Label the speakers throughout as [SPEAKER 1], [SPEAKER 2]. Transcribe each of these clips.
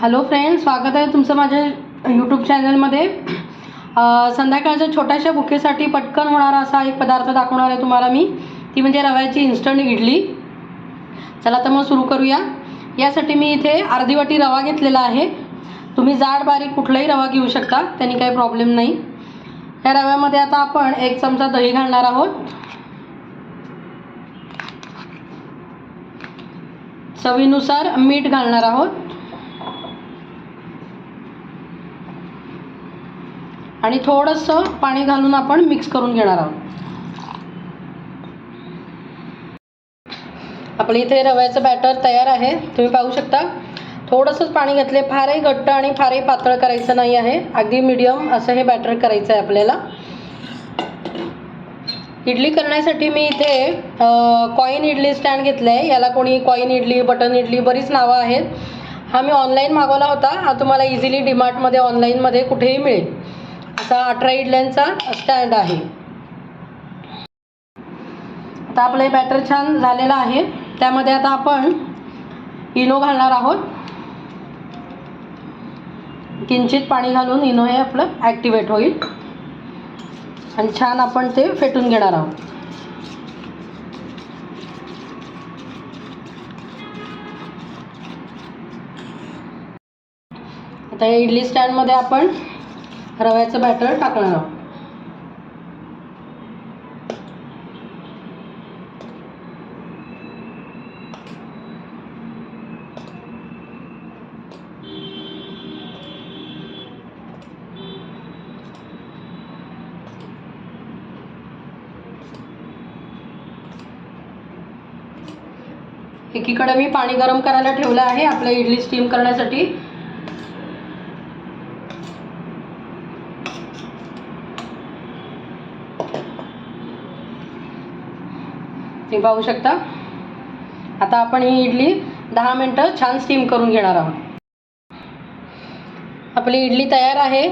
[SPEAKER 1] Hello friend स्वागत आहे तुमचं माझ्या यूट्यूब चॅनलमध्ये संध्याकाळच्या छोट्याशा बुकेसाठी पटकन होणारा असा एक पदार्थ दाखवणार आहे तुम्हाला मी. ती म्हणजे रव्याची इन्स्टंट इडली. चला तर मग सुरू करूया. यासाठी मी इथे अर्धी वाटी रवा घेतलेला आहे. तुम्ही जाड बारीक कुठलाही रवा घेऊ शकता त्यांनी काही प्रॉब्लेम नाही. या रव्यामध्ये आता आपण एक चमचा दही घालणार आहोत. चवीनुसार मीठ घालणार आहोत. आणि थोडंसं पाणी घालून आपण मिक्स करून घेणार आहोत. आपलं इथे रव्याचं बॅटर तयार आहे. तुम्ही पाहू शकता. थोडंसंच पाणी घातले. फारही घट्ट आणि फारही पातळ करायचं नाही आहे. अगदी मिडियम असं हे बॅटर करायचं आहे आपल्याला. इडली करण्यासाठी मी इथे कॉईन इडली स्टँड घेतलं आहे याला कोणी कॉईन इडली बटन इडली बरीच नावं आहेत. हा मी ऑनलाईन मागवला होता. हा तुम्हाला इझिली डीमार्टमध्ये ऑनलाईनमध्ये कुठेही मिळेल. असा अठरा इडल्यांचा स्टँड आहे. आता आपलं हे बॅटर छान झालेलं आहे. त्यामध्ये आता आपण इनो घालणार आहोत. किंचित पाणी घालून इनो हे आपलं ॲक्टिवेट होईल. आणि छान आपण ते फेटून घेणार आहोत. आता इडली स्टँडमध्ये आपण रव्याचं बॅटर टाकणार आहोत. एकीकडे मी पाणी गरम करायला ठेवलं आहे. आपलं इडली स्टीम करण्यासाठी तुम्ही पाहू शकता. आता आपण ही इडली दहा मिनटं छान स्टीम करून घेणार आहोत. आपली इडली तयार आहे.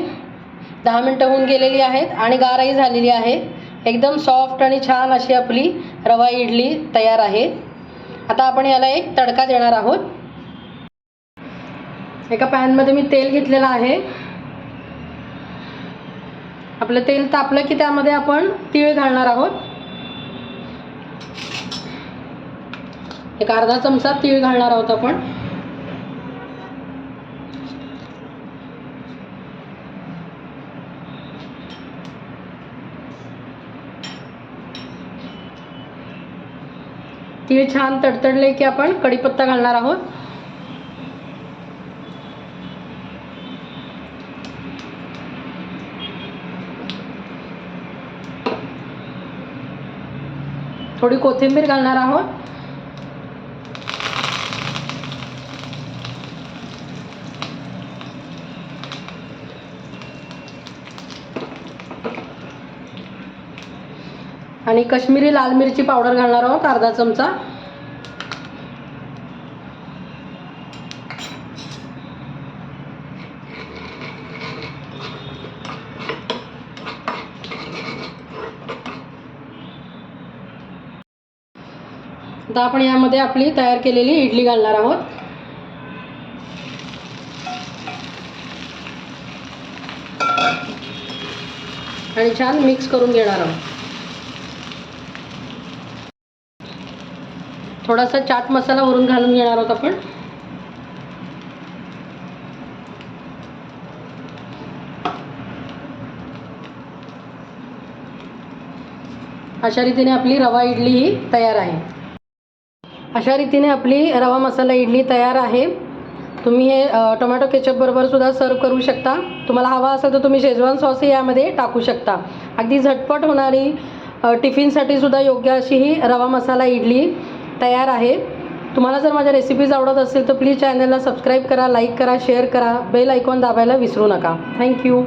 [SPEAKER 1] दहा मिनटं होऊन गेलेली आहेत आणि गारही झालेली आहे. एकदम सॉफ्ट आणि छान अशी आपली रवा इडली तयार आहे. आता आपण याला एक तडका देणार आहोत. एका पॅनमध्ये मी तेल घेतलेलं आहे. आपलं तेल तापलं की त्यामध्ये आपण तीळ घालणार आहोत. एक अर्धा चमचा तीळ घालणार आहोत आपण? तीळ छान तडतडले की आपण कढीपत्ता घालणार आहोत. थोडी कोथिंबीर घालणार आहोत. आणि कश्मीरी लाल मिरची पावडर घालणार आहोत अर्धा चमचा. आता आपण यामध्ये आपली तयार केलेली इडली घालणार आहोत. आणि छान मिक्स करून घेणार आहोत. थोडासा चाट मसाला वरून घालून घेणार आहोत आपण. अशा रीतीने आपली रवा इडली ही तयार आहे. अशा रीतीने आपली रवा मसाला इडली तयार आहे. तुम्ही हे टोमॅटो केचपबरोबर सुद्धा सर्व करू शकता. तुम्हाला हवा असेल तर तुम्ही शेजवान सॉसही यामध्ये टाकू शकता. अगदी झटपट होणारी टिफिनसाठी सुद्धा योग्य अशी ही रवा मसाला इडली. तयार आहे. तुम्हाला जर माझ्या रेसिपीज आवडत असेल तर प्लीज चॅनलला सबस्क्राईब करा लाईक करा शेअर करा. बेल आयकॉन दाबायला विसरू नका. थँक्यू